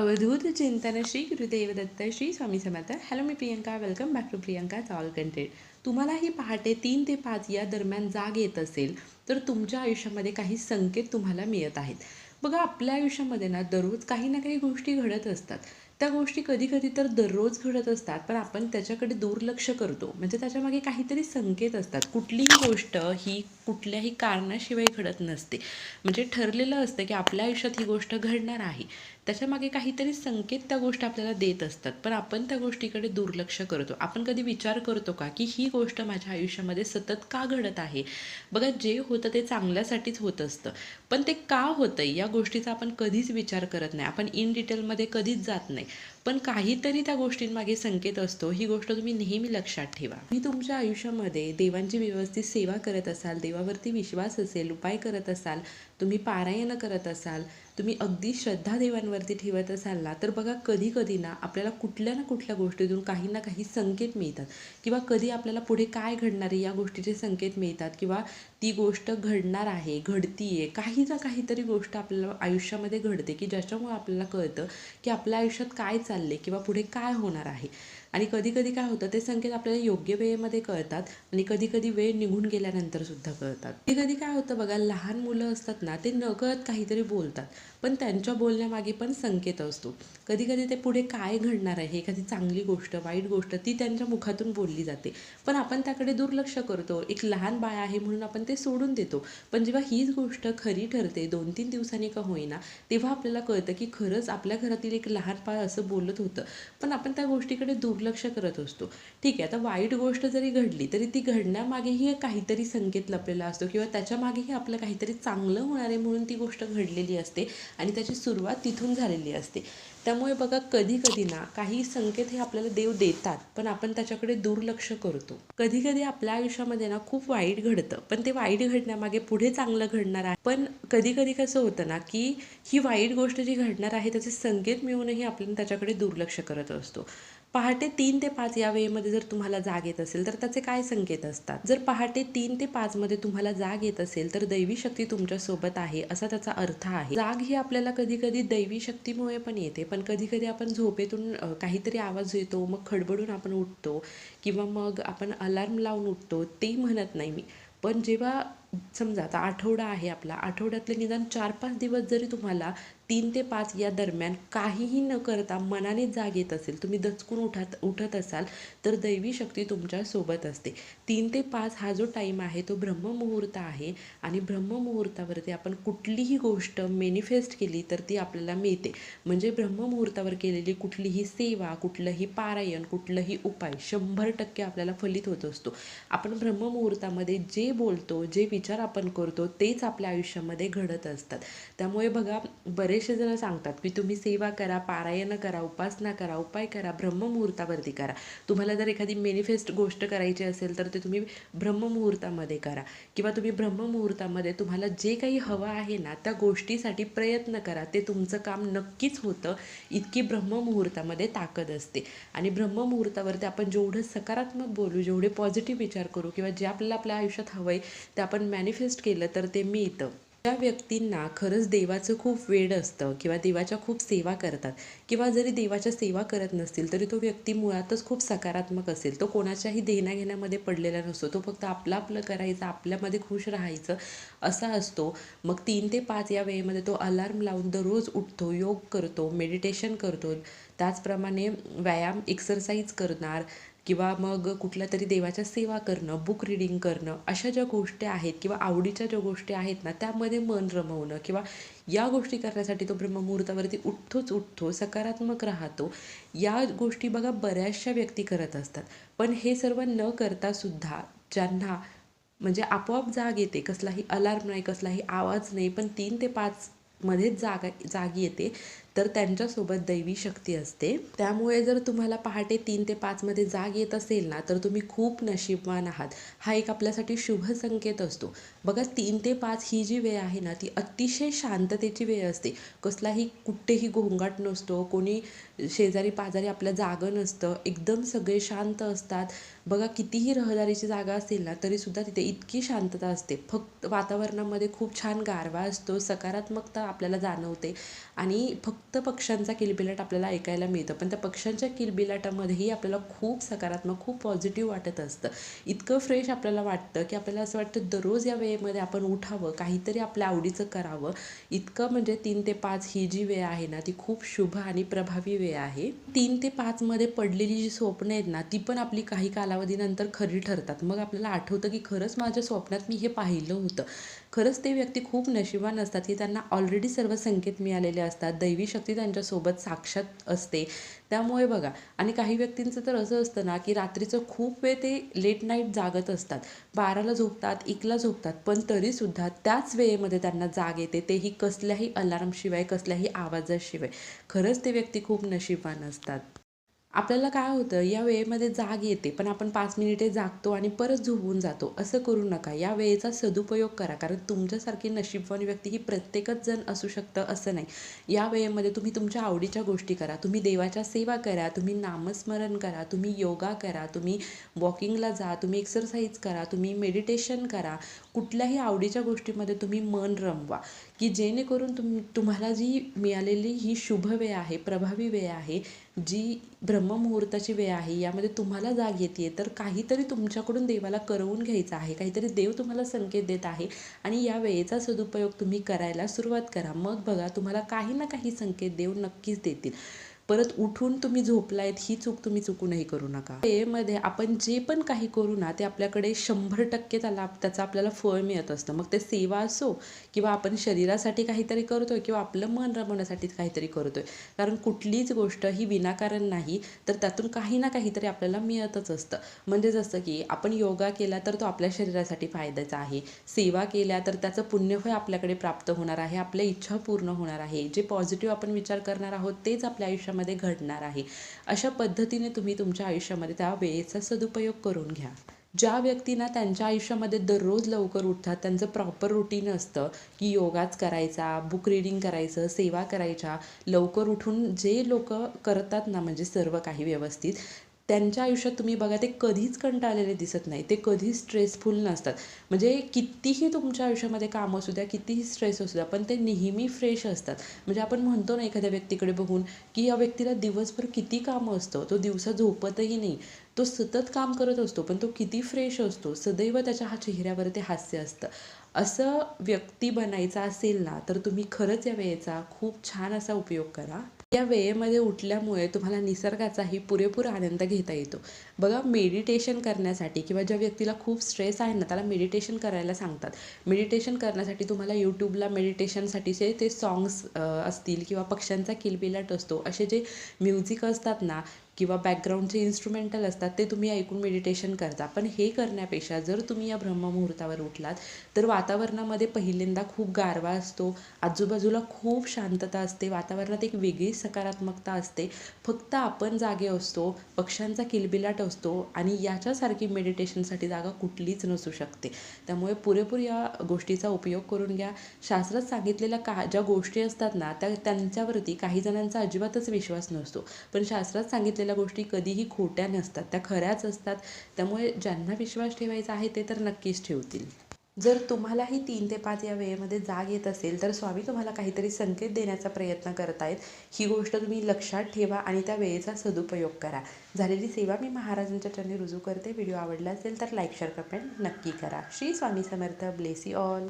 अवधूत चिंतन Shri Gurudev Datta Shri Swami Samarth. Hello me Priyanka. Welcome back to Priyanka all content तुम्हालाही पहाटे तीन ते पाच या दरम्यान जाग येत असेल तर तुमच्या आयुष्यामध्ये काही संकेत तुम्हाला मिळत आहेत. बघा आपल्या आयुष्यामध्ये ना दररोज काही ना काही गोष्टी घडत असतात. त्या गोष्टी कधी कधी तर दररोज घडत असतात पण आपण त्याच्याकडे दुर्लक्ष करतो. म्हणजे त्याच्यामागे काहीतरी संकेत असतात. कुठलीही गोष्ट ही कुठल्याही कारणाशिवाय घडत नसते. म्हणजे ठरलेलं असतं की आपल्या आयुष्यात ही गोष्ट घडणार आहे. त्याच्यामागे काहीतरी संकेत त्या गोष्ट आपल्याला देत असतात. पण आपण त्या गोष्टीकडे दुर्लक्ष करतो. आपण कधी विचार करतो का की ही गोष्ट माझ्या आयुष्यामध्ये सतत का घडत आहे? बघा जे होतं ते चांगल्यासाठीच होत असतं. पण ते का होतं या गोष्टीचा आपण कधीच विचार करत नाही. आपण इन डिटेलमध्ये कधीच जात नाही. पण काहीतरी त्या गोष्टींमागे संकेत असतो. ही गोष्ट तुम्ही नेहमी लक्षात ठेवा. मी तुमच्या आयुष्यामध्ये देवांची व्यवस्थित सेवा करत असाल देवावरती विश्वास असेल उपाय करत असाल तुम्ही पारायण करत असाल तुम्ही अगदी श्रद्धा देवांवरती ठेवत असाल ना तर बघा कधी कधी ना आपल्याला कुठल्या ना कुठल्या गोष्टीतून काही ना काही संकेत मिळतात. किंवा कधी आपल्याला पुढे काय घडणार आहे या गोष्टीचे संकेत मिळतात. किंवा ती गोष्ट घडणार आहे घडती आहे काही ना काहीतरी गोष्ट आपल्याला आयुष्यामध्ये घडते की ज्याच्यामुळे आपल्याला कळतं की आपल्या आयुष्यात काय चालले किंवा पुढे काय होणार आहे? आणि कधी कधी काय होतं ते संकेत आपल्याला योग्य वेळेमध्ये कळतात आणि कधीकधी वेळ निघून गेल्यानंतर सुद्धा कळतात. कधी कधी काय होतं बघा लहान मुलं असतात ना ते नकळत काहीतरी बोलतात पण त्यांच्या बोलण्यामागे पण संकेत असतो. कधी कधी ते पुढे काय घडणार आहे एखादी चांगली गोष्ट वाईट गोष्ट ती त्यांच्या मुखातून बोलली जाते. पण आपण त्याकडे दुर्लक्ष करतो एक लहान बाळ आहे म्हणून आपण ते सोडून देतो. पण जेव्हा हीच गोष्ट खरी ठरते दोन तीन दिवसांनी का होईना तेव्हा आपल्याला कळतं की खरंच आपल्या घरातील एक लहान बाळ असं बोलत होतं. पण आपण त्या गोष्टीकडे दुर् दुर्लक्ष करत असतो. ठीक आहे आता वाईट गोष्ट जरी घडली तरी ती घडण्यामागेही काहीतरी संकेत लपलेला असतो किंवा त्याच्यामागेही आपलं काहीतरी चांगलं होणार आहे म्हणून ती गोष्ट घडलेली असते आणि त्याची सुरुवात तिथून झालेली असते. त्यामुळे बघा कधी कधी ना काही संकेत हे आपल्याला देव देतात पण आपण त्याच्याकडे दुर्लक्ष करतो. कधी कधी आपल्या आयुष्यामध्ये ना खूप वाईट घडतं पण ते वाईट घडण्यामागे पुढे चांगलं घडणार आहे. पण कधी कधी कसं होतं ना की ही वाईट गोष्ट जी घडणार आहे त्याचे संकेत मिळूनही आपण त्याच्याकडे दुर्लक्ष करत असतो. पहाटे तीन ते पाच या वेळेमध्ये जर तुम्हाला जाग येत असेल तर त्याचे काय संकेत असतात? जर पहाटे तीन ते पाच मध्ये तुम्हाला जाग येत असेल तर दैवी शक्ती तुमच्यासोबत आहे असा त्याचा अर्थ आहे. जाग ही आपल्याला कधी कधी दैवी शक्तीमुळे पण येते पण कधी कधी आपण झोपेतून काहीतरी आवाज येतो मग खडबडून आपण उठतो किंवा मग आपण अलार्म लावून उठतो ते म्हणत नाही मी. पण जेव्हा समजा आता आठवडा आहे आपला आठवड्यातले निदान चार पाच दिवस जरी तुम्हाला तीन ते पाच या दरम्यान काहीही न करता मनाने जाग येत असेल तुम्ही दचकून उठत उठत असाल तर दैवी शक्ती तुमच्यासोबत असते. तीन ते पाच हा जो टाईम आहे तो ब्रह्ममुहूर्त आहे आणि ब्रह्ममुहूर्तावरती आपण कुठलीही गोष्ट मेनिफेस्ट केली तर ती आपल्याला मिळते. म्हणजे ब्रह्ममुहूर्तावर केलेली कुठलीही सेवा कुठलंही पारायण कुठलंही उपाय शंभर टक्के आपल्याला फलित होत असतो. आपण ब्रह्ममुहूर्तामध्ये जे बोलतो जे विचार आपण करतो तेच आपल्या आयुष्यामध्ये घडत असतात. त्यामुळे बघा बरेच बरेचसे जण सांगतात की तुम्ही सेवा करा पारायण करा उपासना करा उपाय करा ब्रह्ममुहूर्तावरती करा. तुम्हाला जर एखादी मेनिफेस्ट गोष्ट करायची असेल तर ते तुम्ही ब्रह्ममुहूर्तामध्ये करा. किंवा तुम्ही ब्रह्ममुहूर्तामध्ये तुम्हाला जे काही हवं आहे ना त्या गोष्टीसाठी प्रयत्न करा. ते तुमचं काम नक्कीच होतं. इतकी ब्रह्ममुहूर्तामध्ये ताकद असते. आणि ब्रह्ममुहूर्तावरती आपण जेवढं सकारात्मक बोलू जेवढे पॉझिटिव्ह विचार करू किंवा जे आपल्याला आपल्या आयुष्यात हवं आहे ते आपण मॅनिफेस्ट केलं तर ते मिळतं. त्या व्यक्तींना खरंच देवाचं खूप वेड असतं किंवा देवाच्या खूप सेवा करतात. किंवा जरी देवाच्या सेवा करत नसतील तरी तो व्यक्ती मुळातच खूप सकारात्मक असेल. तो कोणाच्याही देण्याघेण्यामध्ये पडलेला नसतो. तो फक्त आपलं आपलं करायचं आपल्यामध्ये खुश राहायचं असा असतो. मग तीन ते पाच या वेळेमध्ये तो अलार्म लावून दररोज उठतो योग करतो मेडिटेशन करतो. त्याचप्रमाणे व्यायाम एक्सरसाइज करणार. किंवा मग कुठल्या तरी देवाच्या सेवा करणं बुक रिडिंग करणं अशा ज्या गोष्टी आहेत किंवा आवडीच्या ज्या गोष्टी आहेत ना त्यामध्ये मन रमवणं किंवा या गोष्टी करण्यासाठी तो ब्रह्ममुहूर्तावरती उठतोच उठतो सकारात्मक राहतो या गोष्टी बघा बऱ्याचशा व्यक्ती करत असतात. पण हे सर्व न करता सुद्धा ज्यांना म्हणजे आपोआप जाग येते कसलाही अलार्म नाही कसलाही आवाज नाही पण तीन ते पाच मध्येच जागा जागी येते तर त्यांच्यासोबत दैवी शक्ती असते. त्यामुळे जर तुम्हाला पहाटे तीन ते पाचमध्ये जाग येत असेल ना तर तुम्ही खूप नशीबवान आहात. हा एक आपल्यासाठी शुभ संकेत असतो. बघा तीन ते पाच ही जी वेळ आहे ना ती अतिशय शांततेची वेळ असते. कसलाही कुठेही गोंगाट नसतो कोणी शेजारी पाजारी आपलं जागं नसतं एकदम सगळे शांत असतात. बघा कितीही रहदारीची जागा असेल ना तरीसुद्धा तिथे इतकी शांतता असते. फक्त वातावरणामध्ये खूप छान गारवा असतो सकारात्मकता आपल्याला जाणवते. आणि फक्त पक्ष्यांचा किलबिलाट आपल्याला ऐकायला मिळतं. पण त्या पक्ष्यांच्या किलबिलाटामध्येही आपल्याला खूप सकारात्मक खूप पॉझिटिव्ह वाटत असतं. इतकं फ्रेश आपल्याला वाटतं की आपल्याला असं वाटतं दररोज या वेळेमध्ये आपण उठावं काहीतरी आपल्या आवडीचं करावं. इतकं म्हणजे तीन ते पाच ही जी वेळ आहे ना ती खूप शुभ आणि प्रभावी वेळ आहे. तीन ते पाचमध्ये पडलेली जी स्वप्न आहेत ना ती पण आपली काही कालावधीनंतर खरी ठरतात. मग आपल्याला आठवतं की खरंच माझ्या स्वप्नात मी हे पाहिलं होतं. खरंच ते व्यक्ती खूप नशिबान असतात. की त्यांना ऑलरेडी सर्व संकेत मिळालेले असतात. दैवी शक्ती त्यांच्यासोबत साक्षात असते. त्यामुळे बघा आणि काही व्यक्तींचं तर असं असतं ना की रात्रीचं खूप वेळ ते लेट नाईट जागत असतात. बाराला झोपतात एकला झोपतात पण तरीसुद्धा त्याच वेळेमध्ये त्यांना जाग येते. तेही कसल्याही अलार्मशिवाय कसल्याही आवाजाशिवाय. खरंच ते व्यक्ती खूप नशिबान असतात. आपल्याला काय होतं या वेळेमध्ये जाग येते पण आपण पाच मिनिटे जागतो आणि परत झोपून जातो. असं करू नका. या वेळेचा सदुपयोग करा. कारण तुमच्यासारखी नशीबवान व्यक्ती ही प्रत्येकच जण असू शकतं असं नाही. या वेळेमध्ये तुम्ही तुमच्या आवडीच्या गोष्टी करा. तुम्ही देवाच्या सेवा करा. तुम्ही नामस्मरण करा. तुम्ही योगा करा. तुम्ही वॉकिंगला जा. तुम्ही एक्सरसाइज करा. तुम्ही मेडिटेशन करा. कुठल्याही आवडीच्या गोष्टीमध्ये तुम्ही मन रमवा. की जेणेकरून तुम तुम्हाला जी मिळालेली ही शुभ वेळ आहे प्रभावी वेळ आहे जी ब्रह्ममुहूर्ताची वेळ आहे यामध्ये तुम्हाला जाग येते तर काहीतरी तुमच्याकडून देवाला करवून घ्यायचं आहे. काहीतरी देव तुम्हाला संकेत देत आहे आणि या वेळेचा सदुपयोग तुम्ही करायला सुरुवात करा. मग बघा तुम्हाला काही ना काही संकेत देव नक्कीच देतील. परत उठून तुम्ही झोपलायत ही चूक तुम्ही चुकूनही करू नका. वेळेमध्ये आपण जे पण काही करू ना ते आपल्याकडे शंभर टक्के त्याला त्याचं आपल्याला फळ मिळत असतं. मग ते सेवा असो किंवा आपण शरीरासाठी काहीतरी करतोय किंवा आपलं मन रमवण्यासाठी काहीतरी करतोय. कारण कुठलीच गोष्ट ही विनाकारण नाही तर त्यातून काही ना काहीतरी आपल्याला मिळतच असतं. म्हणजे जसं की आपण योगा केला तर तो आपल्या शरीरासाठी फायद्याचा आहे. सेवा केल्या तर त्याचं पुण्यफळ आपल्याकडे प्राप्त होणार आहे आपल्या इच्छा पूर्ण होणार आहे. जे पॉझिटिव्ह आपण विचार करणार आहोत तेच आपल्या आयुष्यामध्ये आयुष्यामध्ये घडणार आहे. अशा पद्धतीने तुम्ही तुमच्या आयुष्यामध्ये त्या वेळेचा सदुपयोग करून घ्या. ज्या व्यक्तींना त्यांच्या आयुष्यामध्ये दररोज लवकर उठतात त्यांचं प्रॉपर रुटीन असतं की योगाच करायचा बुक रिडिंग करायचं सेवा करायच्या लवकर उठून जे लोक करतात ना म्हणजे सर्व काही व्यवस्थित त्यांच्या आयुष्यात तुम्ही बघा ते कधीच कंटाळलेले दिसत नाही. ते कधीच स्ट्रेसफुल नसतात. म्हणजे कितीही तुमच्या आयुष्यामध्ये काम असू द्या कितीही स्ट्रेस असू द्या पण ते नेहमी फ्रेश असतात. म्हणजे आपण म्हणतो ना एखाद्या व्यक्तीकडे बघून की या व्यक्तीला दिवसभर किती कामं असतं? तो दिवसा झोपतही नाही. तो सतत काम करत असतो पण तो किती फ्रेश असतो? सदैव त्याच्या हा चेहऱ्यावर ते हास्य असतं. असं व्यक्ती बनायचा असेल ना तर तुम्ही खरंच या वेळेचा खूप छान असा उपयोग करा. या वेळेमध्ये उठल्यामुळे तुम्हाला निसर्गाचाही पुरेपूर आनंद घेता येतो. बघा मेडिटेशन करण्यासाठी किंवा ज्या व्यक्तीला खूप स्ट्रेस आहे ना त्याला मेडिटेशन करायला सांगतात. मेडिटेशन करण्यासाठी तुम्हाला यूट्यूबला मेडिटेशनसाठीचे ते सॉंग्स असतील किंवा पक्ष्यांचा किलबिलाट असतो असे जे म्युझिक असतात ना किंवा बॅकग्राऊंडचे इन्स्ट्रुमेंटल असतात ते तुम्ही ऐकून मेडिटेशन करता. पण हे करण्यापेक्षा जर तुम्ही या ब्रह्ममुहूर्तावर उठलात तर वातावरणामध्ये पहिल्यांदा खूप गारवा असतो आजूबाजूला खूप शांतता असते वातावरणात एक वेगळी सकारात्मकता असते. फक्त आपण जागे असतो पक्ष्यांचा किलबिलाट असतो आणि याच्यासारखी मेडिटेशनसाठी जागा कुठलीच नसू शकते. त्यामुळे पुरेपूर या गोष्टीचा उपयोग करून घ्या. शास्त्रात सांगितलेल्या का ज्या गोष्टी असतात ना त्या त्यांच्यावरती काही जणांचा अजिबातच विश्वास नसतो. पण शास्त्रात असलेल्या गोष्टी कधीही खोट्या नसतात त्या खऱ्याच असतात. त्यामुळे ज्यांना विश्वास ठेवायचा आहे ते तर नक्कीच ठेवतील. जर तुम्हालाही तीन ते पाच या वेळेमध्ये जाग येत असेल तर स्वामी तुम्हाला काहीतरी संकेत देण्याचा प्रयत्न करत आहेत ही गोष्ट तुम्ही लक्षात ठेवा आणि त्या वेळेचा सदुपयोग करा. झालेली सेवा मी महाराजांच्या चरणी रुजू करते. व्हिडिओ आवडला असेल तर लाईक शेअर कमेंट नक्की करा. Shri Swami Samarth. Bless you all.